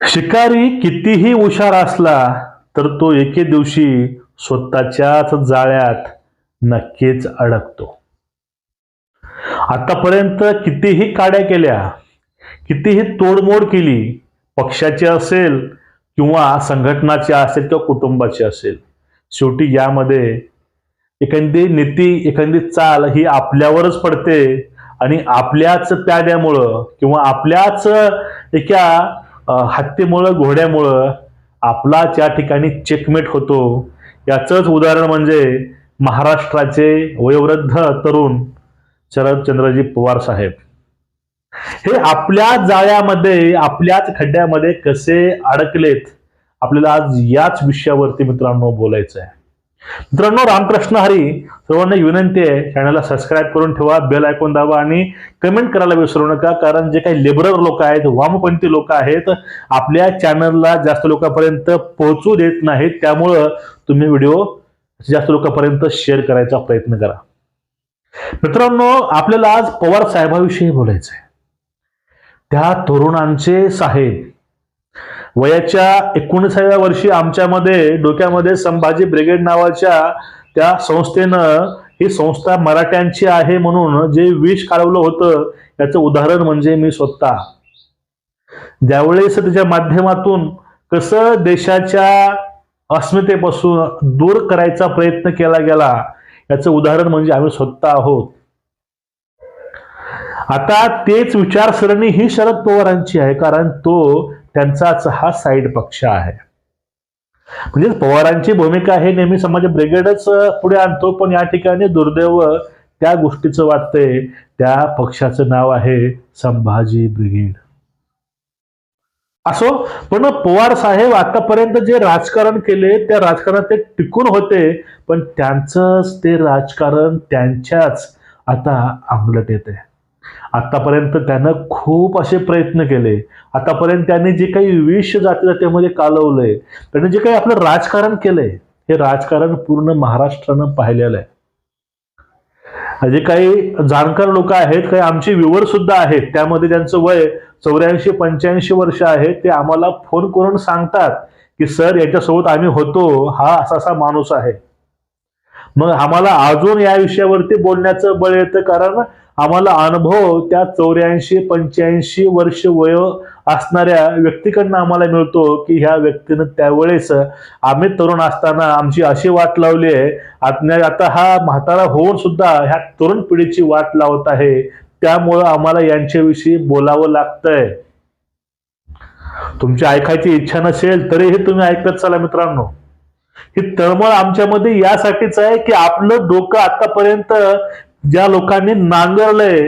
शिकारी कितीही हुशार असला तर तो एके दिवशी स्वतःच्याच जाळ्यात नक्कीच अडकतो. आतापर्यंत कितीही काड्या केल्या कितीही तोडमोड केली पक्षाची असेल किंवा संघटनाची असेल किंवा कुटुंबाची असेल शेवटी यामध्ये एखादी नीती एखादी चाल ही आपल्यावरच पडते आणि आपल्याच प्याद्यामुळं किंवा आपल्याच एका हत्येमुळं हत्तीमुळं घोड्यामुळं आपला त्या ठिकाणी चेकमेट होतो याचंच उदाहरण म्हणजे महाराष्ट्राचे वयोवृद्ध तरुण शरदचंद्रजी पवार साहेब. हे आपल्या जाळ्यामध्ये आपल्याच खड्ड्यामध्ये कसे अडकलेत आपल्याला आज याच विषयावरती मित्रांनो बोलायचं आहे मित्रांनो रामकृष्ण हरी सर्वांना विनंती आहे. चॅनलला सबस्क्राईब करून ठेवा बेल ऐकून दाबा आणि कमेंट करायला विसरू नका कारण जे काही लेबरर लोक आहेत वामपंथी लोक आहेत आपल्या चॅनलला जास्त लोकांपर्यंत पोहोचू देत नाहीत. त्यामुळं तुम्ही व्हिडिओ जास्त लोकांपर्यंत शेअर करायचा प्रयत्न करा. मित्रांनो आपल्याला आज पवार साहेबाविषयी बोलायचं आहे त्या तरुणांचे साहेब वयाच्या एकोणीसाव्या वर्षी आमच्यामध्ये डोक्यामध्ये संभाजी ब्रिगेड नावाच्या त्या संस्थेनं ही संस्था मराठ्यांची आहे म्हणून जे विष काढवलं होतं याचं उदाहरण म्हणजे मी स्वतः. ज्यावेळेस त्याच्या माध्यमातून कसं देशाच्या अस्मितेपासून दूर करायचा प्रयत्न केला गेला याचं उदाहरण म्हणजे आम्ही स्वतः आहोत. आता तेच विचारसरणी ही शरद पवारांची आहे कारण तो त्यांचाच हा साईड पक्ष आहे. म्हणजे पवारांची भूमिका हे नेहमी समाज ब्रिगेडच पुढे आणतो पण या ठिकाणी दुर्दैव त्या गोष्टीचं वाटतंय. त्या पक्षाचं नाव आहे संभाजी ब्रिगेड. असो पण पवार साहेब आतापर्यंत जे राजकारण केले त्या राजकारणात ते टिकून होते पण त्यांचंच ते राजकारण त्यांच्याच आता आंगलट येते आतापर्यंत त्यानं खूप असे प्रयत्न केले. आतापर्यंत त्यांनी जे काही विष जाती जातीमध्ये कालवलंय त्याने जे काही आपलं राजकारण केलंय हे राजकारण पूर्ण महाराष्ट्रानं पाहिलेलं आहे. जे काही जाणकार लोक आहेत काही आमचे व्ह्युअर सुद्धा आहेत त्यामध्ये त्यांचं वय चौऱ्याऐंशी पंच्याऐंशी वर्ष आहे ते आम्हाला फोन करून सांगतात की सर याच्यासोबत आम्ही होतो हा असा असा माणूस आहे. मग आम्हाला अजून या विषयावरती बोलण्याचं बळ येतं कारण आम्हाला अनुभव त्या चौऱ्याऐंशी पंच्याऐंशी वर्ष वय असणाऱ्या व्यक्तीकडनं आम्हाला मिळतो की ह्या व्यक्तीनं त्यावेळेस आम्ही तरुण असताना आमची अशी वाट लावली आहे. आता हा म्हातारा होऊन सुद्धा ह्या तरुण पिढीची वाट लावत आहे. त्यामुळं आम्हाला यांच्याविषयी बोलावं लागतंय. तुमची ऐकायची इच्छा नसेल तरीही तुम्ही ऐकत चला मित्रांनो. ही तळमळ आमच्यामध्ये यासाठीच आहे की आपलं डोकं आतापर्यंत ज्या लोकांनी नांगरलंय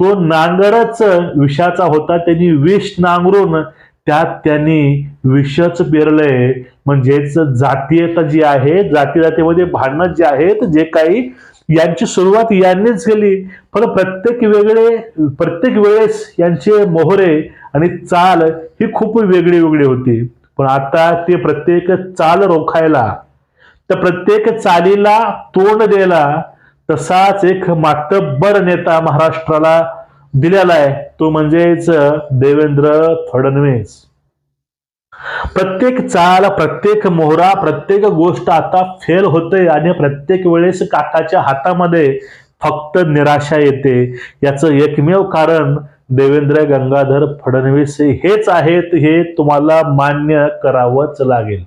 तो नांगरच विषाचा होता. त्यांनी विष नांगरून त्यात त्यांनी विषच पेरलंय. म्हणजेच जातीयता जी आहे जाती जातीमध्ये भांडणं जे आहेत जे काही यांची सुरुवात यांनीच केली. पण प्रत्येक वेगळे प्रत्येक वेळेस यांचे मोहरे आणि चाल ही खूप वेगळी वेगळी होती. पण आता ते प्रत्येक चाल रोखायला त्या प्रत्येक चालीला तोंड द्यायला तसाच एक मातब्बर नेता महाराष्ट्राला दिलेला आहे. तो म्हणजेच देवेंद्र फडणवीस. प्रत्येक चाल प्रत्येक मोहरा प्रत्येक गोष्ट आता फेल होते आणि प्रत्येक वेळेस काकाच्या हातामध्ये फक्त निराशा येते. याचं एकमेव कारण देवेंद्र गंगाधर फडणवीस हेच आहेत हे तुम्हाला मान्य करावंच लागेल.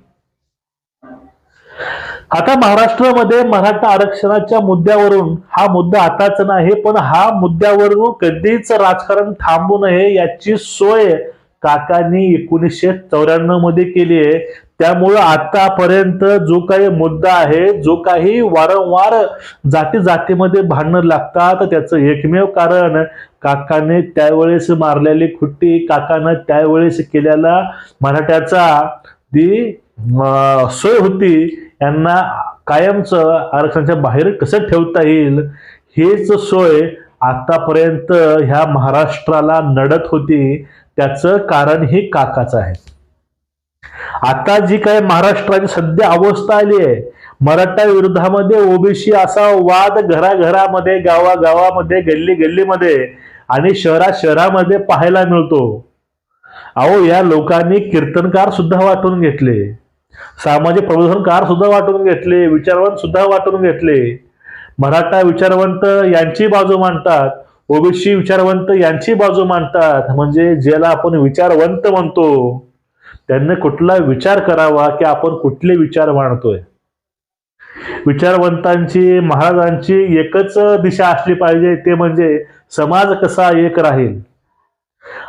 आता महाराष्ट्रामध्ये मराठा आरक्षणाच्या मुद्द्यावरून हा मुद्दा आताच नाही पण हा मुद्द्यावरून कधीच राजकारण थांबू नये याची सोय काकांनी एकोणीसशे चौऱ्याण्णवमध्ये केली आहे. त्यामुळं आतापर्यंत जो काही मुद्दा आहे जो काही वारंवार जाती जातीमध्ये भांडणं लागतात त्याचं एकमेव कारण काकाने त्यावेळेस मारलेली खुट्टी काकानं त्यावेळेस केलेला मराठ्याचा ती सोय होती यांना कायमचं आरक्षणाच्या बाहेर कसं ठेवता येईल हेच सोय आतापर्यंत ह्या महाराष्ट्राला नडत होती. त्याचं कारण हे काकाचं आहे. आता जी काय महाराष्ट्राची सध्या अवस्था आली आहे मराठा विरोधामध्ये ओबीसी असा वाद घराघरामध्ये गावागावामध्ये गल्ली गल्लीमध्ये आणि शहरा शहरामध्ये पाहायला मिळतो. अहो या लोकांनी कीर्तनकार सुद्धा वाटून घेतले. सामाजिक प्रबोधनकार सुद्धा वाटून घेतले विचारवंत सुद्धा वाटून घेतले. मराठा विचारवंत यांची बाजू मांडतात ओबीसी विचारवंत यांची बाजू मांडतात म्हणजे ज्याला आपण विचारवंत म्हणतो. त्यांनी कुठला विचार करावा की आपण कुठले विचार मांडतोय? विचारवंतांची महाराजांची एकच दिशा असली पाहिजे ते म्हणजे समाज कसा एक राहील?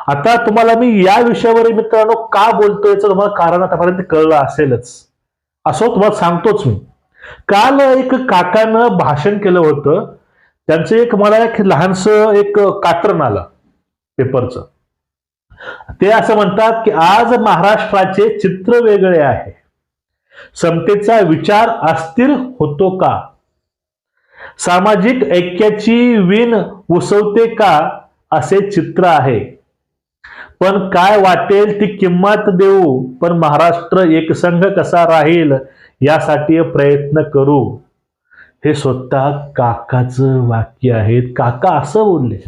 आता तुम्हाला मी या विषयावर मित्रांनो का बोलतोय याचं तुम्हाला कारण आतापर्यंत कळलं असेलच. असं तुम्हाला सांगतोच मी. काल एक काकानं भाषण केलं होतं. त्यांचं एक मला एक लहानस एक कात्रण आलं पेपरचं. ते असं म्हणतात की आज महाराष्ट्राचे चित्र वेगळे आहे. समतेचा विचार अस्थिर होतो का? सामाजिक ऐक्याची विण उसवते का असे चित्र आहे? पण काय वाटेल ती किंमत देऊ? पण महाराष्ट्र एकसंघ कसा राहील? यासाठी प्रयत्न करू. हे स्वतः काकाचं वाक्य आहे काका असं बोलले.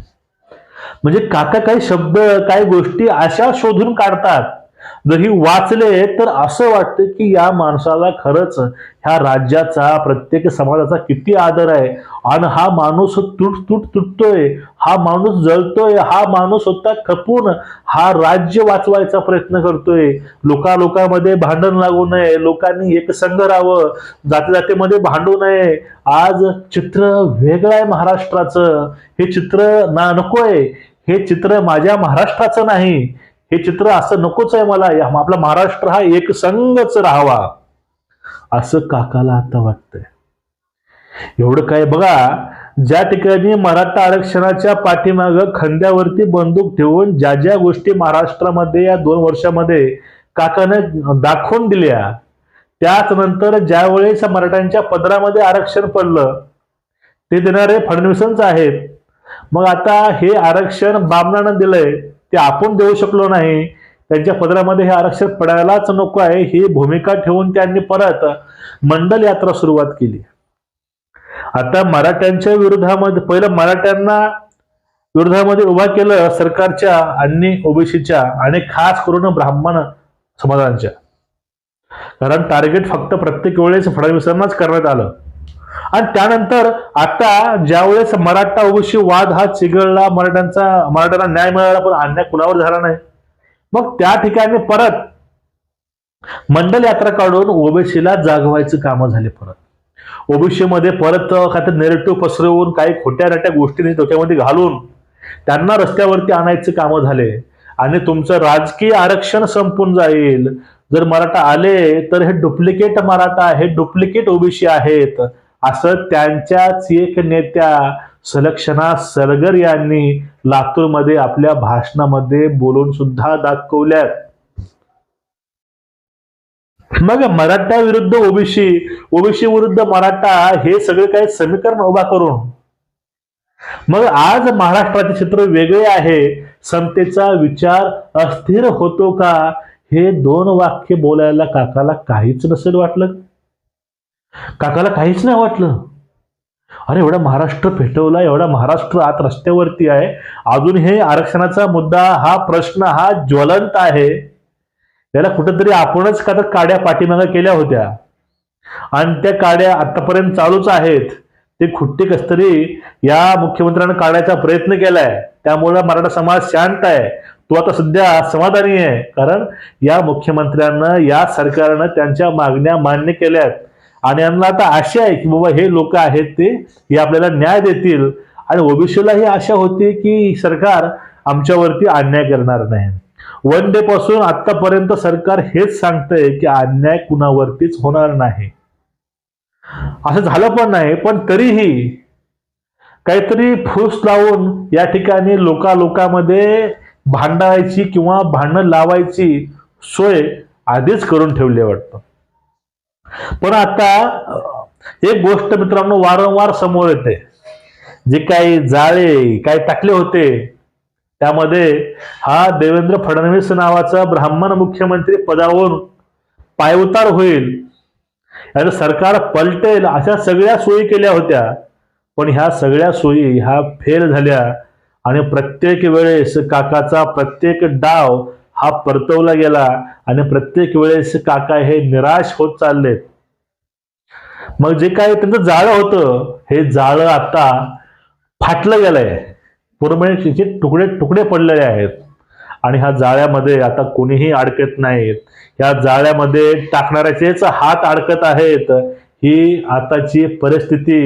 म्हणजे काका काही शब्द काही गोष्टी अशा शोधून काढतात. जरी वाचले तर असं वाटतं की या माणसाला खरंच ह्या राज्याचा प्रत्येक समाजाचा किती आदर आहे. आणि हा माणूस तुट तुट तुटतोय हा माणूस जळतोय हा माणूस स्वतः खपून हा राज्य वाचवायचा प्रयत्न करतोय. लोका लोकांमध्ये भांडण लागू नये लोकांनी एक संघ राहावं जाते जातेमध्ये भांडू नये. आज चित्र वेगळं आहे महाराष्ट्राचं. हे चित्र ना नकोय हे चित्र माझ्या महाराष्ट्राचं नाही. हे चित्र असं नकोच आहे मला. या- आपला महाराष्ट्र हा एक संघच राहावा. असं काकाला आता वाटतंय. एवढं काय बघा ज्या ठिकाणी मराठा आरक्षणाच्या पाठीमाग खांद्यावरती बंदूक ठेवून ज्या ज्या गोष्टी महाराष्ट्रामध्ये या दोन वर्षामध्ये काकानं दाखवून दिल्या त्याच नंतर ज्या वेळेस मराठ्यांच्या पदरामध्ये आरक्षण पडलं ते देणारे फडणवीसच आहेत. मग आता हे आरक्षण बामणानं दिलंय. ते आपण देऊ शकलो नाही. त्यांच्या पदरामध्ये हे आरक्षण पडायलाच नको आहे. ही भूमिका ठेवून त्यांनी परत मंडल यात्रा सुरुवात केली. आता मराठ्यांच्या विरोधामध्ये पहिलं मराठ्यांना विरोधामध्ये उभा केलं सरकारच्या आणि ओबीसीच्या आणि खास करून ब्राह्मण समाजांच्या. कारण टार्गेट फक्त प्रत्येक वेळेस फडणवीसांनाच करण्यात आलं. आणि त्यानंतर आता ज्यावेळेस मराठा ओबीसी वाद हा चिघळला मराठ्यांचा मराठ्यांना न्याय मिळाला पण अन्याय कुणावर झाला नाही. मग त्या ठिकाणी परत मंडल यात्रा काढून ओबीसीला जागवायचं कामं झाले परत. ओबीसी मध्ये परत काय नेरेटिव्ह पसरवून काही खोट्या नाट्या गोष्टी डोक्यामध्ये घालून त्यांना रस्त्यावरती आणायचं कामं झाले. आणि तुमचं राजकीय आरक्षण संपून जाईल. जर मराठा आले तर हे डुप्लिकेट मराठा हे डुप्लिकेट ओबीसी आहेत. असं त्यांच्याच एक नेत्या सलक्षणा सरगर यांनी लातूरमध्ये आपल्या भाषणामध्ये बोलून सुद्धा दाखवल्यात मग मराठा विरुद्ध ओबीसी ओबीसी विरुद्ध मराठा हे सगळे काही समीकरण उभा करून. मग आज महाराष्ट्राचे चित्र वेगळे आहे. समतेचा विचार अस्थिर होतो का? हे दोन वाक्य बोलायला काकाला काहीच नसेल वाटलं. काकाला काहीच नाही वाटलं. अरे एवढा महाराष्ट्र पेटवला एवढा महाराष्ट्र आत रस्त्यावरती आहे. अजून हे आरक्षणाचा मुद्दा हा प्रश्न हा ज्वलंत आहे. त्याला कुठंतरी आपणच का तर काड्या पाठीमागं केल्या होत्या. आणि त्या काड्या आतापर्यंत चालूच आहेत. ते खुट्टे कस तरी या मुख्यमंत्र्यांना काढायचा प्रयत्न केलाय. त्यामुळे मराठा समाज शांत आहे. तो आता सध्या समाधानी आहे. कारण या मुख्यमंत्र्यांना या सरकारनं त्यांच्या मागण्या मान्य केल्या आहेत आणि यांना आता आशा आहे की बाबा हे लोक आहेत ते हे आपल्याला न्याय देतील. आणि ओबीसीला ही आशा होती की सरकार आमच्यावरती अन्याय करणार नाही. वन डे पासून आतापर्यंत सरकार हेच सांगतंय की अन्याय कुणावरतीच होणार नाही. असं झालं पण नाही पण तरीही काहीतरी फूस लावून या ठिकाणी लोका लोकांमध्ये भांडायची किंवा भांडण लावायची सोय आधीच करून ठेवली आहे वाटतं. पण आता एक गोष्ट मित्रांनो वारंवार समोर येते. जे काही जाळे काही टाकले होते त्यामध्ये हा देवेंद्र फडणवीस नावाचा ब्राह्मण मुख्यमंत्री पदावरून पायउतार होईल. याचं सरकार पलटेल अशा सगळ्या सोयी केल्या होत्या. पण ह्या सगळ्या सोयी ह्या फेल झाल्या. आणि प्रत्येक वेळेस काकाचा प्रत्येक डाव हा परतवला गेला आणि प्रत्येक वेळेस काका हे निराश होत चाललेत. मग जे काय त्यांचं जाळं होतं हे जाळं आता फाटलं गेलंय. पूर्णपणे तिचे तुकडे तुकडे पडलेले आहेत. आणि ह्या जाळ्यामध्ये आता कोणीही अडकत नाहीत. या जाळ्यामध्ये टाकणाऱ्याचेच हात अडकत आहेत. ही आताची परिस्थिती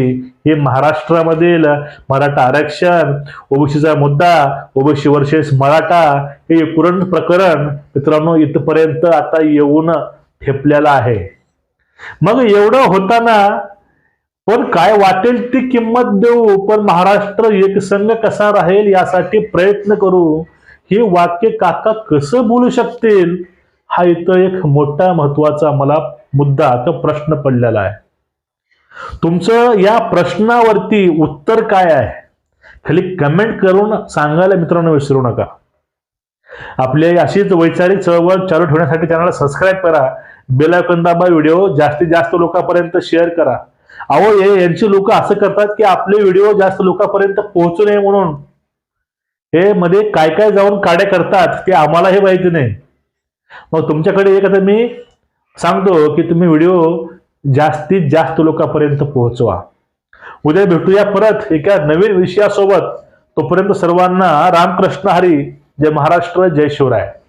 ही महाराष्ट्रामधील मराठा आरक्षण ओबीसीचा मुद्दा ओबीसी वर्सेस मराठा हे एकूण प्रकरण मित्रांनो इथपर्यंत आता येऊन ठेपलेलं आहे. मग एवढं होताना पण काय वाटेल ती किंमत देऊ? पण महाराष्ट्र एकसंघ कसा राहील यासाठी प्रयत्न करू? हे वाक्य काका कसं बोलू शकतील? हा इथं एक मोठा महत्त्वाचा मला मुद्दा किंवा प्रश्न पडलेला आहे. तुमचं या प्रश्नावरती उत्तर काय आहे? खाली कमेंट करून सांगायला मित्रांनो विसरू नका. आपली अशीच वैचारिक चळवळ चालू ठेवण्यासाठी चॅनलला सबस्क्राईब करा. बेल आयकॉन दाबा व्हिडिओ जास्तीत जास्त लोकांपर्यंत शेअर करा. अहो हे यांची लोक असं करतात की आपले व्हिडिओ जास्त लोकांपर्यंत पोहोचू नये म्हणून. हे मध्ये काय काय जाऊन काड्या करतात ते आम्हालाही माहिती नाही. मग तुमच्याकडे एक आता मी सांगतो की तुम्ही व्हिडिओ जास्तीत जास्त लोकांपर्यंत पोहोचवा. उद्या भेटूया परत एका नवीन विषयासोबत. तोपर्यंत सर्वांना रामकृष्ण हरी जय महाराष्ट्र जय शिवराय.